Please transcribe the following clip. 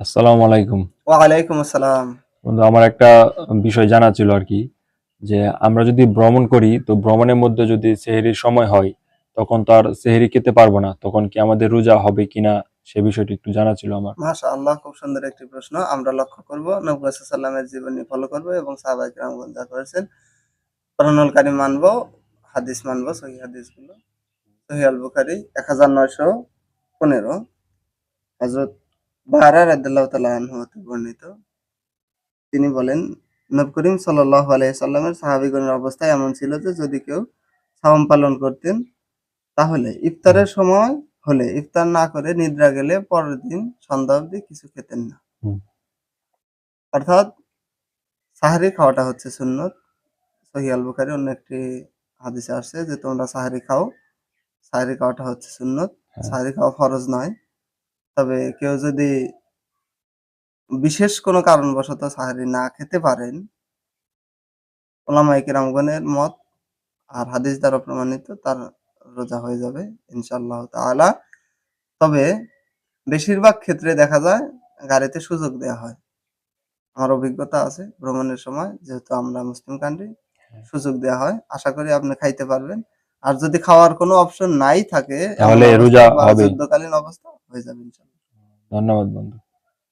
আসসালামু আলাইকুম। ওয়ালাইকুম আসসালাম। বন্ধু আমার একটা বিষয় জানা ছিল আর কি যে আমরা যদি ভ্রমণ করি তো ভ্রমণের মধ্যে যদি সেহেরির সময় হয় তখন তো আর সেহেরি খেতে পারব না তখন কি আমাদের রোজা হবে কিনা সে বিষয়টি একটু জানা ছিল আমার। মাশা আল্লাহ খুব সুন্দর একটি প্রশ্ন। আমরা লক্ষ্য করব নবী সাল্লামের জীবনী ফলো করব এবং সাহাবাই কিরামগণ যা করেছেন করণল কারি মানবো হাদিস মানব সহি হাদিসগুলো সহি আল বুখারি এক হাজার নয়শো পনেরো। হজরত বাহারা আনহু হতে বর্ণিত। তিনি বলেন নব করিম সাল্লাহ আলাইসাল্লামের সাহাবিগণের অবস্থা এমন ছিল যে যদি কেউ সাওম পালন করতেন তাহলে ইফতারের সময় হলে ইফতার না করে নিদ্রা গেলে পরের দিন সন্ধ্যা অবধি কিছু খেতেন না। অর্থাৎ সাহারি খাওয়াটা হচ্ছে সুন্নত। সহি আল বুখারি অন্য একটি হাদিসে আসছে যে তোমরা সাহারি খাও সাহারি খাওয়াটা হচ্ছে সুন্নত। হ্যাঁ। সাহারি খাওয়া ফরজ নয়। তবে কেউ যদি বিশেষ কোনো কারণবশত সাহারি না খেতে পারেন ওলামাই কিরামগণের মত আর হাদিস দ্বারা প্রমাণিত তার রোজা হয়ে যাবে ইনশাআল্লাহ তাআলা। তবে বেশিরভাগ ক্ষেত্রে দেখা যায় গাড়িতে সুযোগ দেওয়া হয়। আমার অভিজ্ঞতা আছে ভ্রমণের সময় যেহেতু আমরা মুসলিম কান্ট্রি সুযোগ দেওয়া হয়। আশা করি আপনি খাইতে পারবেন। আর যদি খাওয়ার কোনো অপশন নাই থাকে তাহলে রোজা বা হবেই। যুদ্ধকালীন অবস্থা হয়ে যাবে ইনশাআল্লাহ ধন্যবাদ বন্ধু।